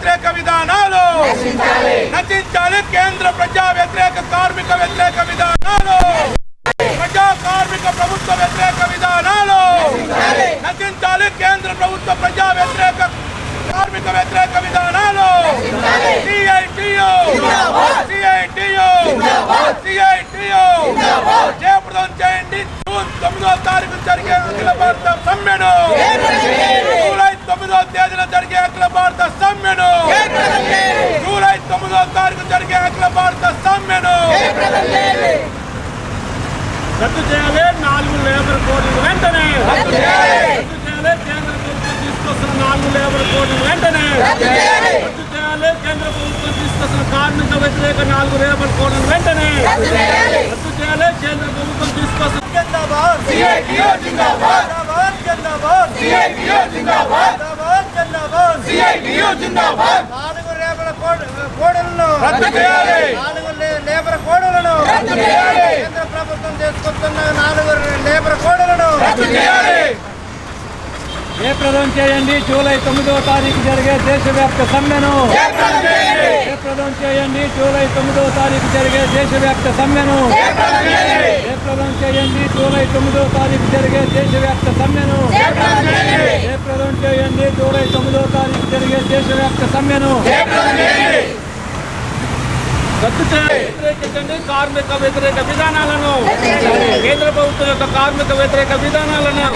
వ్యతిరేక విధానాలు. నశించాలి. కేంద్ర ప్రజా వ్యతిరేక కార్మిక వ్యతిరేక విధానాలు ప్రజా కార్మిక ప్రభుత్వ వ్యతిరేక విధానాలు నశించాలి కేంద్ర ప్రభుత్వ ప్రజా వ్యతిరేక కార్మిక వ్యతిరేక విధానాలు సిఐటియు సిఐటియు సిఐటియు జయప్రదం చేయండి జూన్ తొమ్మిదో తారీఖు జరిగే అఖిల భారత సమ్మెను జూలై తొమ్మిదో తేదీన జరిగే అఖిల భారత సమ్మెను జూలై తొమ్మిదో తారీఖు జరిగే అఖిల భారత సమ్మెను రద్దు చేయాలి. నాలుగు లేబర్ కోడ్లు వెంటనే. రద్దు చేయాలి. రద్దు చేయాలి. కేంద్ర ప్రభుత్వం తీసుకొస్తున్న నాలుగు లేబర్ కోడ్లు వెంటనే. రద్దు చేయాలి. రద్దు చేయాలి. కేంద్ర ప్రభుత్వం తీసుకొస్తున్న కార్మిక వ్యతిరేక నాలుగు లేబర్ కోడ్లు వెంటనే. రద్దు చేయాలి. రద్దు చేయాలి. కేంద్ర ప్రభుత్వం తీసుకొస్తున్న జిందాబాద్. జిందాబాద్. జిందాబాద్ జిందాబాద్. జిందాబాద్. జిందాబాద్ జిందాబాద్. నాలుగు లేబర్ కోడ్ కోడులను రద్దు చేయాలి. నాలుగు కోడులను. కేంద్ర ప్రభుత్వం తీసుకొస్తున్న నాలుగు లేబర్ కోడులను జయప్రదం చేయండి. జూలై తొమ్మిదవ తారీఖు జరిగే దేశవ్యాప్త సమ్మెను. జయప్రదం చేయండి. జూలై తొమ్మిదవ తారీఖు జరిగే దేశవ్యాప్త సమ్మెను. జయప్రదం చేయండి. జూలై తొమ్మిదవ తారీఖు జరిగే దేశవ్యాప్త సమ్మెను. జయప్రదం చేయండి. జూలై తొమ్మిదవ తారీఖు జరిగే దేశవ్యాప్త సమ్మెను జయప్రదం చేయండి రద్దు చేయాలి వ్యతిరేకించండి. కార్మిక వ్యతిరేక విధానాలను. కేంద్ర ప్రభుత్వం యొక్క కార్మిక వ్యతిరేక విధానాలను.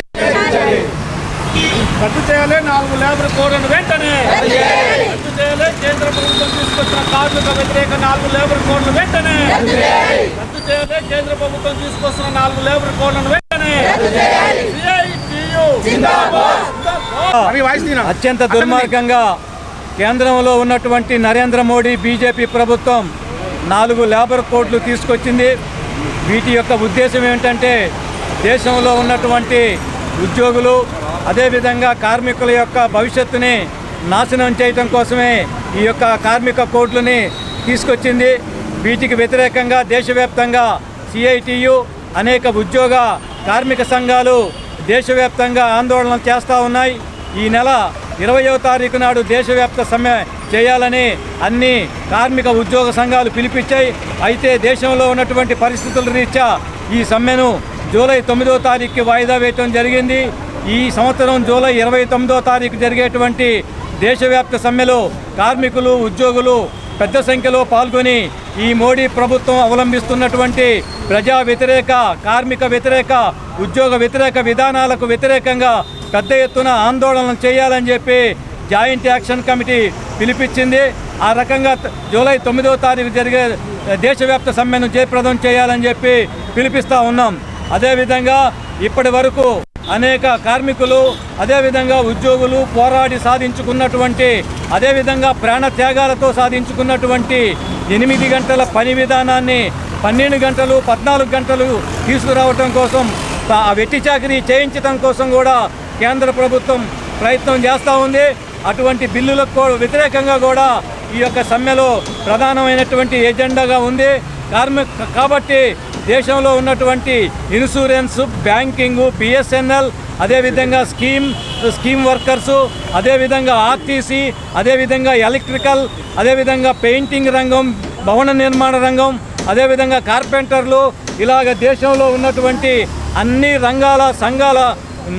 రద్దు చేయాలి. నాలుగు లేబర్ కోడ్లను వెంటనే. రద్దు చేయాలి. కేంద్ర ప్రభుత్వం తీసుకొచ్చిన కార్మిక వ్యతిరేక నాలుగు లేబర్ కోడ్లు వెంటనే. రద్దు చేయాలి. కేంద్ర ప్రభుత్వం తీసుకొస్తున్న నాలుగు లేబర్ కోడ్లను వెంటనే. అత్యంత దుర్మార్గంగా కేంద్రంలో ఉన్నటువంటి నరేంద్ర మోడీ బీజేపీ ప్రభుత్వం నాలుగు లేబర్ కోడ్లు తీసుకొచ్చింది. వీటి యొక్క ఉద్దేశం ఏమిటంటే దేశంలో ఉన్నటువంటి ఉద్యోగులు అదేవిధంగా కార్మికుల యొక్క భవిష్యత్తుని నాశనం చేయటం కోసమే ఈ యొక్క కార్మిక కోడ్లని తీసుకొచ్చింది. వీటికి వ్యతిరేకంగా దేశవ్యాప్తంగా సిఐటియు అనేక ఉద్యోగ కార్మిక సంఘాలు దేశవ్యాప్తంగా ఆందోళన చేస్తూ ఉన్నాయి. ఈ నెల ఇరవయో తారీఖు నాడు దేశవ్యాప్త సమ్మె చేయాలని అన్ని కార్మిక ఉద్యోగ సంఘాలు పిలిపించాయి. అయితే దేశంలో ఉన్నటువంటి పరిస్థితుల రీత్యా ఈ సమ్మెను జూలై తొమ్మిదో తారీఖుకి వాయిదా వేయటం జరిగింది. ఈ సంవత్సరం జూలై ఇరవై తొమ్మిదో తారీఖు జరిగేటువంటి దేశవ్యాప్త సమ్మెలో కార్మికులు ఉద్యోగులు పెద్ద సంఖ్యలో పాల్గొని ఈ మోడీ ప్రభుత్వం అవలంబిస్తున్నటువంటి ప్రజా వ్యతిరేక కార్మిక వ్యతిరేక ఉద్యోగ వ్యతిరేక విధానాలకు వ్యతిరేకంగా పెద్ద ఎత్తున ఆందోళన చేయాలని చెప్పి జాయింట్ యాక్షన్ కమిటీ పిలిపించింది. ఆ రకంగా జూలై తొమ్మిదవ తారీఖు జరిగే దేశవ్యాప్త సమ్మెను జయప్రదం చేయాలని చెప్పి పిలిపిస్తూ ఉన్నాం. అదేవిధంగా ఇప్పటి వరకు అనేక కార్మికులు అదేవిధంగా ఉద్యోగులు పోరాడి సాధించుకున్నటువంటి అదేవిధంగా ప్రాణ త్యాగాలతో సాధించుకున్నటువంటి ఎనిమిది గంటల పని విధానాన్ని పన్నెండు గంటలు పద్నాలుగు గంటలు తీసుకురావటం కోసం ఆ వెట్టి చాకరీ చేయించడం కోసం కూడా కేంద్ర ప్రభుత్వం ప్రయత్నం చేస్తూ ఉంది. అటువంటి బిల్లులకు కూడా వ్యతిరేకంగా కూడా ఈ యొక్క సమ్మెలో ప్రధానమైనటువంటి ఎజెండాగా ఉంది. కార్మిక కాబట్టి దేశంలో ఉన్నటువంటి ఇన్సూరెన్స్ బ్యాంకింగ్ బిఎస్ఎన్ఎల్ అదేవిధంగా స్కీమ్ స్కీమ్ వర్కర్సు అదేవిధంగా ఆర్టీసీ అదేవిధంగా ఎలక్ట్రికల్ అదేవిధంగా పెయింటింగ్ రంగం భవన నిర్మాణ రంగం అదేవిధంగా కార్పెంటర్లు ఇలాగ దేశంలో ఉన్నటువంటి అన్ని రంగాల సంఘాల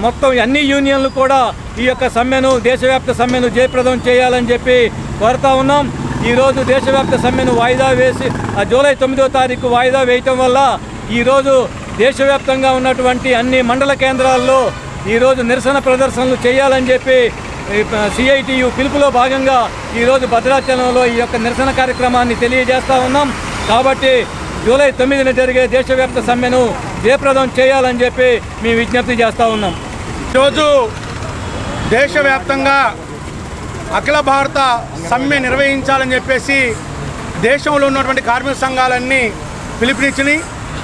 మొత్తం అన్ని యూనియన్లు కూడా ఈ యొక్క సమ్మెను దేశవ్యాప్త సమ్మెను జయప్రదం చేయాలని చెప్పి కోరుతా ఉన్నాం. ఈరోజు దేశవ్యాప్త సమ్మెను వాయిదా వేసి ఆ జూలై తొమ్మిదో తారీఖు వాయిదా వేయటం వల్ల ఈరోజు దేశవ్యాప్తంగా ఉన్నటువంటి అన్ని మండల కేంద్రాల్లో ఈరోజు నిరసన ప్రదర్శనలు చేయాలని చెప్పి సిఐటియు పిలుపులో భాగంగా ఈరోజు భద్రాచలంలో ఈ యొక్క నిరసన కార్యక్రమాన్ని తెలియజేస్తూ ఉన్నాం. కాబట్టి జూలై తొమ్మిదిన జరిగే దేశవ్యాప్త సమ్మెను జయప్రదం చేయాలని చెప్పి మేము విజ్ఞప్తి చేస్తూ ఉన్నాం. ఈరోజు దేశవ్యాప్తంగా అఖిల భారత సమ్మె నిర్వహించాలని చెప్పేసి దేశంలో ఉన్నటువంటి కార్మిక సంఘాలన్నీ పిలుపునిచ్చినాయి.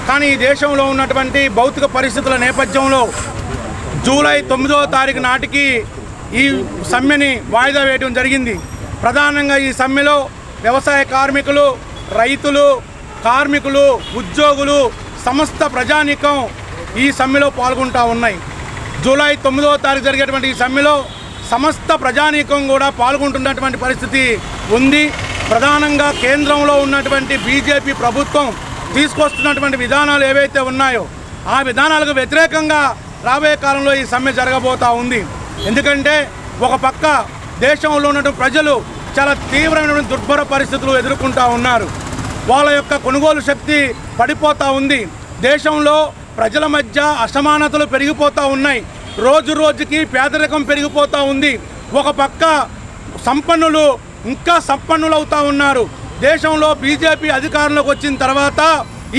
కానీ ఈ దేశంలో ఉన్నటువంటి భౌతిక పరిస్థితుల నేపథ్యంలో జూలై తొమ్మిదవ తారీఖు నాటికి ఈ సమ్మెని వాయిదా వేయడం జరిగింది. ప్రధానంగా ఈ సమ్మెలో వ్యవసాయ కార్మికులు రైతులు కార్మికులు ఉద్యోగులు సమస్త ప్రజానీకం ఈ సమ్మెలో పాల్గొంటూ ఉన్నాయి. జూలై తొమ్మిదవ తారీఖు జరిగేటువంటి ఈ సమ్మెలో సమస్త ప్రజానీకం కూడా పాల్గొంటున్నటువంటి పరిస్థితి ఉంది. ప్రధానంగా కేంద్రంలో ఉన్నటువంటి బీజేపీ ప్రభుత్వం తీసుకొస్తున్నటువంటి విధానాలు ఏవైతే ఉన్నాయో ఆ విధానాలకు వ్యతిరేకంగా రాబోయే కాలంలో ఈ సమ్మె జరగబోతా ఉంది. ఎందుకంటే ఒక పక్క దేశంలో ఉన్నటువంటి ప్రజలు చాలా తీవ్రమైనటువంటి దుర్భర పరిస్థితులు ఎదుర్కొంటూ ఉన్నారు. వాళ్ళ యొక్క కొనుగోలు శక్తి పడిపోతూ ఉంది. దేశంలో ప్రజల మధ్య అసమానతలు పెరిగిపోతూ ఉన్నాయి. రోజు రోజుకి పేదరికం పెరిగిపోతూ ఉంది. ఒక పక్క సంపన్నులు ఇంకా సంపన్నులు అవుతూ ఉన్నారు. దేశంలో బీజేపీ అధికారంలోకి వచ్చిన తర్వాత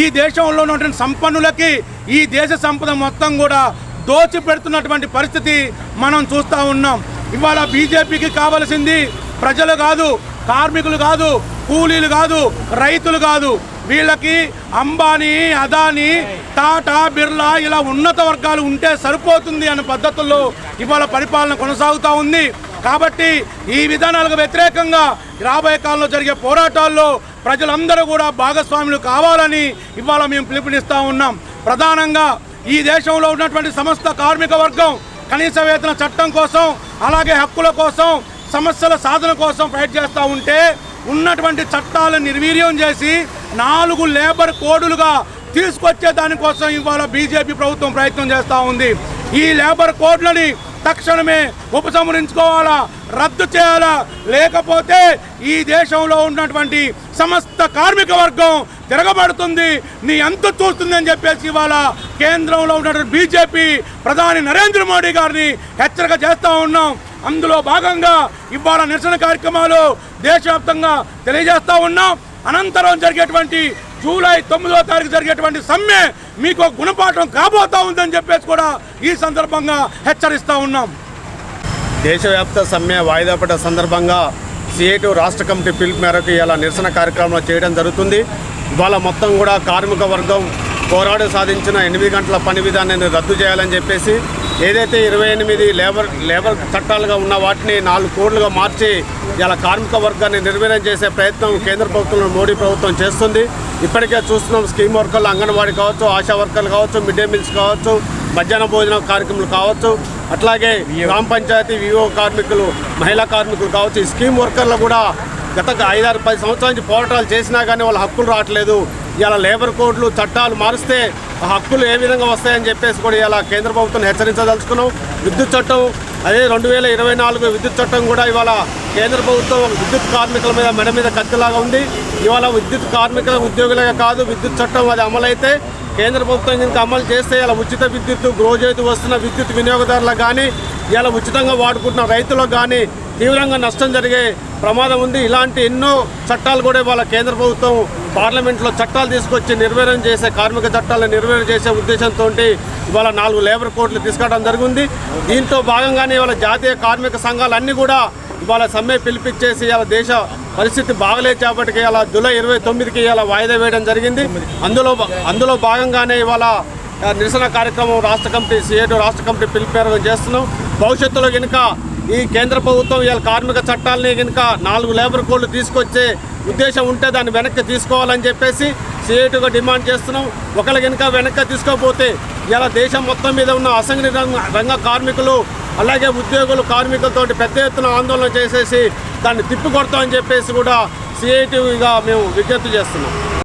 ఈ దేశంలో ఉన్నటువంటి సంపన్నులకి ఈ దేశ సంపద మొత్తం కూడా దోచి పెడుతున్నటువంటి పరిస్థితి మనం చూస్తూ ఉన్నాం. ఇవాళ బీజేపీకి కావలసింది ప్రజలు కాదు కార్మికులు కాదు కూలీలు కాదు రైతులు కాదు. వీళ్ళకి అంబానీ అదానీ టాటా బిర్లా ఇలా ఉన్నత వర్గాలు ఉంటే సరిపోతుంది అనే పద్ధతుల్లో ఇవాళ పరిపాలన కొనసాగుతూ ఉంది. కాబట్టి ఈ విధానాలకు వ్యతిరేకంగా రాబోయే కాలంలో జరిగే పోరాటాల్లో ప్రజలందరూ కూడా భాగస్వాములు కావాలని ఇవాళ మేము పిలుపునిస్తూ ఉన్నాం. ప్రధానంగా ఈ దేశంలో ఉన్నటువంటి సమస్త కార్మిక వర్గం కనీస వేతన చట్టం కోసం అలాగే హక్కుల కోసం సమస్యల సాధన కోసం ఫైట్ చేస్తూ ఉంటే ఉన్నటువంటి చట్టాలను నిర్వీర్యం చేసి నాలుగు లేబర్ కోడులుగా తీసుకొచ్చే దానికోసం ఇవాళ బీజేపీ ప్రభుత్వం ప్రయత్నం చేస్తూ ఉంది. ఈ లేబర్ కోడ్లని తక్షణమే ఉపసంహరించుకోవాలా? రద్దు చేయాలా? లేకపోతే ఈ దేశంలో ఉన్నటువంటి సమస్త కార్మిక వర్గం తిరగబడుతుంది. నీ అంత చూస్తుంది అని చెప్పేసి ఇవాళ కేంద్రంలో ఉన్నటువంటి బీజేపీ ప్రధాని నరేంద్ర మోడీ గారిని హెచ్చరిక చేస్తూ ఉన్నాం. అందులో భాగంగా ఇవాళ నిరసన కార్యక్రమాలు దేశవ్యాప్తంగా తెలియజేస్తూ ఉన్నాం. అనంతరం జరిగేటువంటి జూలై తొమ్మిదో తారీఖు జరిగేటువంటి సమ్మె మీకు గుణపాఠం కాబోతా ఉందని చెప్పేసి కూడా ఈ సందర్భంగా హెచ్చరిస్తూ ఉన్నాం. దేశవ్యాప్త సమ్మె వాయిదా పడ్డ సందర్భంగా సిఐటి రాష్ట్ర కమిటీ పిలుపు మేరకు ఇలా నిరసన కార్యక్రమాలు చేయడం జరుగుతుంది. ఇవాళ మొత్తం కూడా కార్మిక వర్గం పోరాడు సాధించిన ఎనిమిది గంటల పని విధానాన్ని రద్దు చేయాలని చెప్పేసి ఏదైతే ఇరవై ఎనిమిది లేబర్ లేబర్ చట్టాలుగా ఉన్న వాటిని నాలుగు కోడ్లుగా మార్చి ఇలా కార్మిక వర్గాన్ని నిర్వీర్యం చేసే ప్రయత్నం కేంద్ర ప్రభుత్వం మోడీ ప్రభుత్వం చేస్తుంది. ఇప్పటికే చూస్తున్నాం స్కీమ్ వర్కర్లు అంగన్వాడీ కావచ్చు ఆశా వర్కర్లు కావచ్చు మిడ్ డే మీల్స్ కావచ్చు మధ్యాహ్న భోజన కార్యక్రమాలు కావచ్చు. అట్లాగే గ్రామ పంచాయతీ వివో కార్మికులు మహిళా కార్మికులు కావచ్చు ఈ స్కీమ్ వర్కర్లు కూడా గత ఐదారు పది సంవత్సరాల నుంచి పోరాటాలు చేసినా కానీ వాళ్ళ హక్కులు రావట్లేదు. ఇలా లేబర్ కోడ్లు చట్టాలు మారిస్తే ఆ హక్కులు ఏ విధంగా వస్తాయని చెప్పేసి కూడా ఇలా కేంద్ర ప్రభుత్వం హెచ్చరించదలుచుకున్నాం. విద్యుత్ చట్టం అదే రెండు వేల ఇరవై నాలుగు విద్యుత్ చట్టం కూడా ఇవాళ కేంద్ర ప్రభుత్వం విద్యుత్ కార్మికుల మీద మెడ మీద కత్తిలాగా ఉంది. ఇవాళ విద్యుత్ కార్మికుల ఉద్యోగులుగా కాదు విద్యుత్ చట్టం అది అమలైతే కేంద్ర ప్రభుత్వం కనుక అమలు చేస్తే ఇలా ఉచిత విద్యుత్ గ్రోజైతు వస్తున్న విద్యుత్ వినియోగదారులకు కానీ ఇలా ఉచితంగా వాడుకుంటున్న రైతులకు కానీ తీవ్రంగా నష్టం జరిగే ప్రమాదం ఉంది. ఇలాంటి ఎన్నో చట్టాలు కూడా ఇవాళ కేంద్ర ప్రభుత్వం పార్లమెంట్లో చట్టాలు తీసుకొచ్చి నిర్వీర్యం చేసే కార్మిక చట్టాలను నిర్వీర్యం చేసే ఉద్దేశంతో ఇవాళ నాలుగు లేబర్ కోర్టులు తీసుకురావడం జరిగింది. దీంతో భాగంగానే ఇవాళ జాతీయ కార్మిక సంఘాలన్నీ కూడా ఇవాళ సమ్మె పిలిపించేసి ఇవాళ దేశ పరిస్థితి బాగలేదు చేపటికి ఇలా జూలై ఇరవై తొమ్మిదికి ఇలా వాయిదా వేయడం జరిగింది. అందులో అందులో భాగంగానే ఇవాళ నిరసన కార్యక్రమం రాష్ట్ర కమిటీ సిఐటి రాష్ట్ర కమిటీ పిలుపు చేస్తున్నాం. భవిష్యత్తులో కనుక ఈ కేంద్ర ప్రభుత్వం ఇవాళ కార్మిక చట్టాలని కనుక నాలుగు లేబర్ కోడ్లు తీసుకొచ్చే ఉద్దేశం ఉంటే దాన్ని వెనక్కి తీసుకోవాలని చెప్పేసి సిఐటిగా డిమాండ్ చేస్తున్నాం. ఒకళ్ళు కనుక వెనక్కి తీసుకోకపోతే ఇలా దేశం మొత్తం మీద ఉన్న అసంఘటిత రంగ- రంగ కార్మికులు అలాగే ఉద్యోగులు కార్మికులతోటి పెద్ద ఎత్తున ఆందోళన చేసేసి దాన్ని తిప్పికొడతామని చెప్పేసి కూడా సిఐటిగా మేము విజ్ఞప్తి చేస్తున్నాం.